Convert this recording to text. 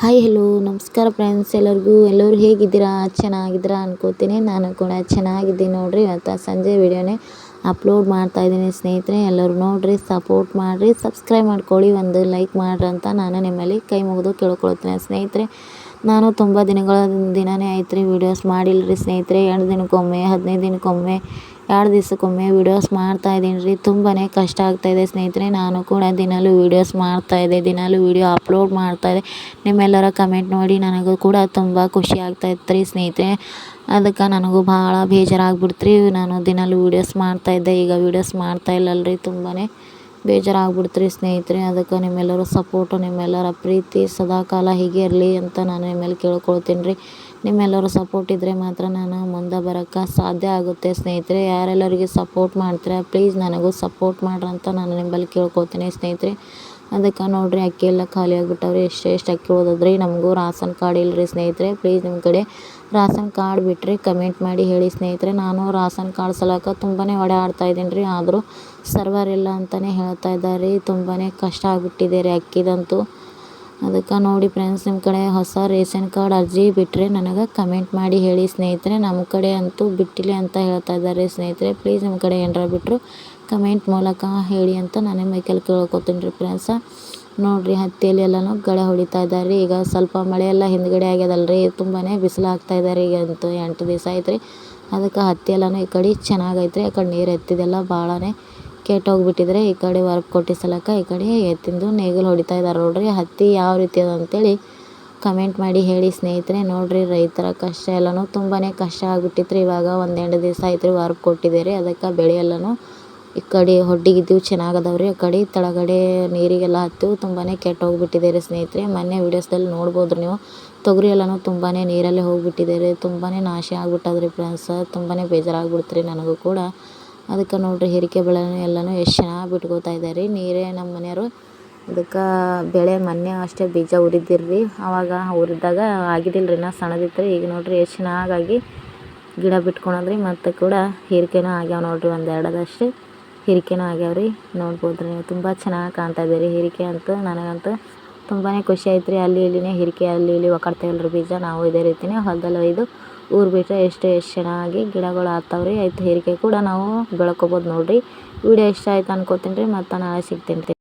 Hi hello ನಮಸ್ಕಾರ friends ಎಲ್ಲರಿಗೂ, ಎಲ್ಲರೂ ಹೇಗಿದ್ದೀರಾ? ಚೆನ್ನಾಗಿದ್ದೀರಾ ಅನ್ಕೋತೀನಿ. ನಾನು ಕೂಡ ಚೆನ್ನಾಗಿದ್ದೀನಿ ನೋಡಿರಿ. ಇವತ್ತು ಸಂಜೆ ವಿಡಿಯೋನೇ ಅಪ್ಲೋಡ್ ಮಾಡ್ತಾಯಿದ್ದೀನಿ ಸ್ನೇಹಿತರೆ. ಎಲ್ಲರೂ ನೋಡಿರಿ ಸಪೋರ್ಟ್ ಮಾಡಿರಿ. ಸಬ್ಸ್ಕ್ರೈಬ್ ಮಾಡ್ಕೊಳ್ಳಿ. ಒಂದು ಲೈಕ್ ಮಾಡ್ರಿ ಅಂತ ನಾನು ನಿಮ್ಮಲ್ಲಿ ಕೈ ಮುಗಿದು ಕೇಳ್ಕೊಳ್ತೀನಿ ಸ್ನೇಹಿತರೆ. ನಾನು ತುಂಬ ದಿನಗಳ ದಿನವೇ ಆಯ್ತು ರೀ ವೀಡಿಯೋಸ್ ಮಾಡಿಲ್ಲ ರೀ ಸ್ನೇಹಿತರೆ. ಎರಡು ದಿನಕ್ಕೊಮ್ಮೆ, ಹದಿನೈದು ದಿನಕ್ಕೊಮ್ಮೆ, ಎರಡು ದಿವ್ಸಕ್ಕೊಮ್ಮೆ ವೀಡಿಯೋಸ್ ಮಾಡ್ತಾಯಿದ್ದೀನಿ ರೀ. ತುಂಬಾ ಕಷ್ಟ ಆಗ್ತಾಯಿದೆ ಸ್ನೇಹಿತರೆ. ನಾನು ಕೂಡ ದಿನಾಲೂ ವೀಡಿಯೋಸ್ ಮಾಡ್ತಾಯಿದ್ದೆ ದಿನಾಲೂ ವೀಡಿಯೋ ಅಪ್ಲೋಡ್ ಮಾಡ್ತಾಯಿದ್ದೆ ನಿಮ್ಮೆಲ್ಲರ ಕಮೆಂಟ್ ನೋಡಿ ನನಗೂ ಕೂಡ ತುಂಬ ಖುಷಿ ಆಗ್ತಾಯಿತ್ತು ರೀ ಸ್ನೇಹಿತರೆ. ಅದಕ್ಕೆ ನನಗೂ ಭಾಳ ಬೇಜಾರಾಗ್ಬಿಡ್ತು ರೀ ನಾನು ದಿನಾಲೂ ವೀಡಿಯೋಸ್ ಮಾಡ್ತಾಯಿದ್ದೆ ಈಗ ವೀಡಿಯೋಸ್ ಮಾಡ್ತಾಯಿಲ್ಲಲ್ಲ ರೀ ತುಂಬಾ ಬೇಜಾರಾಗ್ಬಿಡ್ತು ರೀ ಸ್ನೇಹಿತರೆ. ಅದಕ್ಕೆ ನಿಮ್ಮೆಲ್ಲರ ಸಪೋರ್ಟ್ ನಿಮ್ಮೆಲ್ಲರ ಪ್ರೀತಿ ಸದಾಕಾಲ ಹೀಗೆ ಇರಲಿ ಅಂತ ನಾನು ನಿಮ್ಮಲ್ಲಿ ಕೇಳ್ಕೊಳ್ತೀನಿ ರೀ ನಿಮ್ಮೆಲ್ಲರ ಸಪೋರ್ಟ್ ಇದ್ದರೆ ಮಾತ್ರ ನಾನು ಮುಂದೆ ಬರೋಕ್ಕೆ ಸಾಧ್ಯ ಆಗುತ್ತೆ ಸ್ನೇಹಿತರೆ. ಯಾರೆಲ್ಲರಿಗೆ ಸಪೋರ್ಟ್ ಮಾಡ್ತೀರಾ ಪ್ಲೀಸ್ ನನಗೂ ಸಪೋರ್ಟ್ ಮಾಡ್ರಿ ಅಂತ ನಾನು ನಿಮ್ಮಲ್ಲಿ ಕೇಳ್ಕೊಳ್ತೀನಿ ಸ್ನೇಹಿತರೆ. ಅದಕ್ಕೆ ನೋಡಿರಿ ಅಕ್ಕಿ ಎಲ್ಲ ಖಾಲಿ ಆಗಿಬಿಟ್ಟವ್ರಿ. ಎಷ್ಟು ಎಷ್ಟು ಅಕ್ಕಿ ಉಳ್ದದ್ರಿ ನಮಗೂ ರಾಸನ್ ಕಾರ್ಡ್ ಇಲ್ಲರಿ ಸ್ನೇಹಿತರೆ. ಪ್ಲೀಸ್ ನಿಮ್ಮ ಕಡೆ ರಾಸನ್ ಕಾರ್ಡ್ ಬಿಟ್ಟರೆ ಕಮೆಂಟ್ ಮಾಡಿ ಹೇಳಿ ಸ್ನೇಹಿತರೆ. ನಾನು ರಾಸನ್ ಕಾರ್ಡ್ ಸಲಕ ತುಂಬಾ ಓಡಾಡ್ತಾ ಇದ್ದೀನಿ ರೀ ಆದರೂ ಸರ್ವರ್ ಇಲ್ಲ ಅಂತಲೇ ಹೇಳ್ತಾ ಇದ್ದಾರೆ. ತುಂಬಾ ಕಷ್ಟ ಆಗಿಬಿಟ್ಟಿದೆ ರೀ ಅಕ್ಕಿದಂತೂ. ಅದಕ್ಕೆ ನೋಡಿ ಫ್ರೆಂಡ್ಸ್ ನಿಮ್ಮ ಕಡೆ ಹೊಸ ರೇಷನ್ ಕಾರ್ಡ್ ಅರ್ಜಿ ಬಿಟ್ಟರೆ ನನಗೆ ಕಮೆಂಟ್ ಮಾಡಿ ಹೇಳಿ. ಸ್ನೇಹಿತರೆ ನಮ್ಮ ಕಡೆ ಅಂತೂ ಬಿಟ್ಟಿಲ್ಲ ಅಂತ ಹೇಳ್ತಾ ಇದ್ದಾರೆ. ಸ್ನೇಹಿತರೆ ಪ್ಲೀಸ್ ನಿಮ್ಮ ಕಡೆ ಏನಾರ ಬಿಟ್ಟರು ಕಮೆಂಟ್ ಮೂಲಕ ಹೇಳಿ ಅಂತ ನಾನು ಮೈಕಲ್ ಕೇಳ್ಕೊತೀನಿ ರೀ ಫ್ರೆಂಡ್ಸ ನೋಡಿರಿ, ಹತ್ತಿಯಲ್ಲಿ ಎಲ್ಲನೂ ಗಳೆ ಹೊಡಿತಾ ಇದ್ದಾರೆ. ಈಗ ಸ್ವಲ್ಪ ಮಳೆ ಎಲ್ಲ ಹಿಂದ್ಗಡೆ ಆಗ್ಯದಲ್ಲ ರೀ ತುಂಬಾ ಬಿಸಿಲು ಆಗ್ತಾ ಇದ್ದಾರೆ. ಈಗ ಅಂತೂ ಎಂಟು ದಿವಸ ಆಯ್ತು ರೀ ಅದಕ್ಕೆ ಹತ್ತಿ ಎಲ್ಲನೂ ಈ ಕಡೆ ಚೆನ್ನಾಗೈತೆ ರೀ ಆ ಕಡೆ ನೀರು ಎತ್ತಿದೆಲ್ಲ ಭಾಳನೇ ಕೆಟ್ಟೋಗ್ಬಿಟ್ಟಿದ್ರೆ ಈ ಕಡೆ ವರ್ಕ್ ಕೊಟ್ಟಿದ್ದ ಸಲಕ ಈ ಕಡೆ ಎತ್ತಿಂದು ನೇಗಿಲು ಹೊಡಿತಾ ಇದ್ದಾರೆ ನೋಡ್ರಿ. ಹತ್ತಿ ಯಾವ ರೀತಿ ಅದ ಅಂತೇಳಿ ಕಮೆಂಟ್ ಮಾಡಿ ಹೇಳಿ ಸ್ನೇಹಿತರೆ. ನೋಡ್ರಿ ರೈತರ ಕಷ್ಟ ಎಲ್ಲನೂ ತುಂಬಾ ಕಷ್ಟ ಆಗಿಬಿಟ್ಟಿತ್ತು ರೀ ಇವಾಗ ಒಂದು ಎಂಟು ದಿವಸ ಆಯ್ತು ರೀ ವರ್ಕ್ ಕೊಟ್ಟಿದ್ದೀರಿ. ಅದಕ್ಕೆ ಬೆಳೆ ಎಲ್ಲನೂ ಈ ಕಡೆ ಹೊಡ್ಡಿಗಿದ್ದೀವಿ, ಚೆನ್ನಾಗದವ್ರಿ. ಆ ಕಡೆ ತಳಗಡೆ ನೀರಿಗೆಲ್ಲ ಹತ್ತಿವು ತುಂಬಾ ಕೆಟ್ಟೋಗ್ಬಿಟ್ಟಿದೆ ರೀ ಸ್ನೇಹಿತರೆ. ಮೊನ್ನೆ ವೀಡಿಯೋಸ್ದಲ್ಲಿ ನೋಡ್ಬೋದು ನೀವು. ತೊಗರಿ ಎಲ್ಲನೂ ತುಂಬಾ ನೀರಲ್ಲೇ ಹೋಗ್ಬಿಟ್ಟಿದ್ದೀರಿ. ತುಂಬಾ ನಾಶ ಆಗ್ಬಿಟ್ಟದ್ರಿ ಫ್ರೆಂಡ್ಸ್ ತುಂಬಾ ಬೇಜಾರಾಗ್ಬಿಡ್ತು ರೀ ನನಗೂ ಕೂಡ. ಅದಕ್ಕೆ ನೋಡಿರಿ ಹೀರಿಕೆ ಬೆಳೆನೂ ಎಲ್ಲನೂ ಎಷ್ಟು ಚೆನ್ನಾಗಿ ಬಿಟ್ಕೋತಾ ಇದ್ದಾರೆ ರೀ ನೀರೇ ನಮ್ಮ ಮನೆಯವರು. ಅದಕ್ಕೆ ಬೆಳೆ ಮೊನ್ನೆ ಅಷ್ಟೇ ಬೀಜ ಉರಿದಿರ್ರಿ. ಆವಾಗ ಉರಿದಾಗ ಆಗಿದ್ದಿಲ್ಲ ರೀ ಇನ್ನೂ ಸಣ್ಣದಿತ್ತು ರೀ ಈಗ ನೋಡಿರಿ ಎಷ್ಟು ಚೆನ್ನಾಗಾಗಿ ಗಿಡ ಬಿಟ್ಕೊಳದ್ರಿ. ಮತ್ತು ಕೂಡ ಹೀರಿಕೆನೂ ಆಗ್ಯಾವ ನೋಡಿರಿ ಒಂದು ಎರಡದಷ್ಟು. ಹೀರಿಕೆನೂ ಆಗ್ಯಾವ ರೀ ನೋಡ್ಬೋದು ರೀ ತುಂಬ ಚೆನ್ನಾಗಿ ಕಾಣ್ತಾ ಇದೆ ರೀ ಹೀರಿಕೆ ಅಂತೂ ನನಗಂತೂ. ತುಂಬಾ ಖುಷಿ ಆಯ್ತು ರೀ. ಅಲ್ಲಿ ಇಲ್ಲಿನೇ ಹಿರಿಕೆ, ಅಲ್ಲಿ ಇಲ್ಲಿ ಒಕ್ಕಡ್ತೇವಲ್ಲ ಬೀಜ, ನಾವು ಇದೇ ರೀತಿನೇ ಹೊಲದಲ್ಲಿ ಒಯ್ದು ಊರು ಬಿಟ್ಟರೆ ಎಷ್ಟು ಎಷ್ಟು ಚೆನ್ನಾಗಿ ಗಿಡಗಳು ಆಗ್ತಾವ್ರಿ ಆಯ್ತು, ಹೀರಿಕೆ ಕೂಡ ನಾವು ಬೆಳ್ಕೊಬೋದು ನೋಡಿರಿ. ವಿಡಿಯೋ ಇಷ್ಟ ಆಯ್ತು ಅನ್ಕೋತೀನಿ ರೀ. ಮತ್ತು ನಾಳೆ ಸಿಗ್ತೀನಿ ರೀ.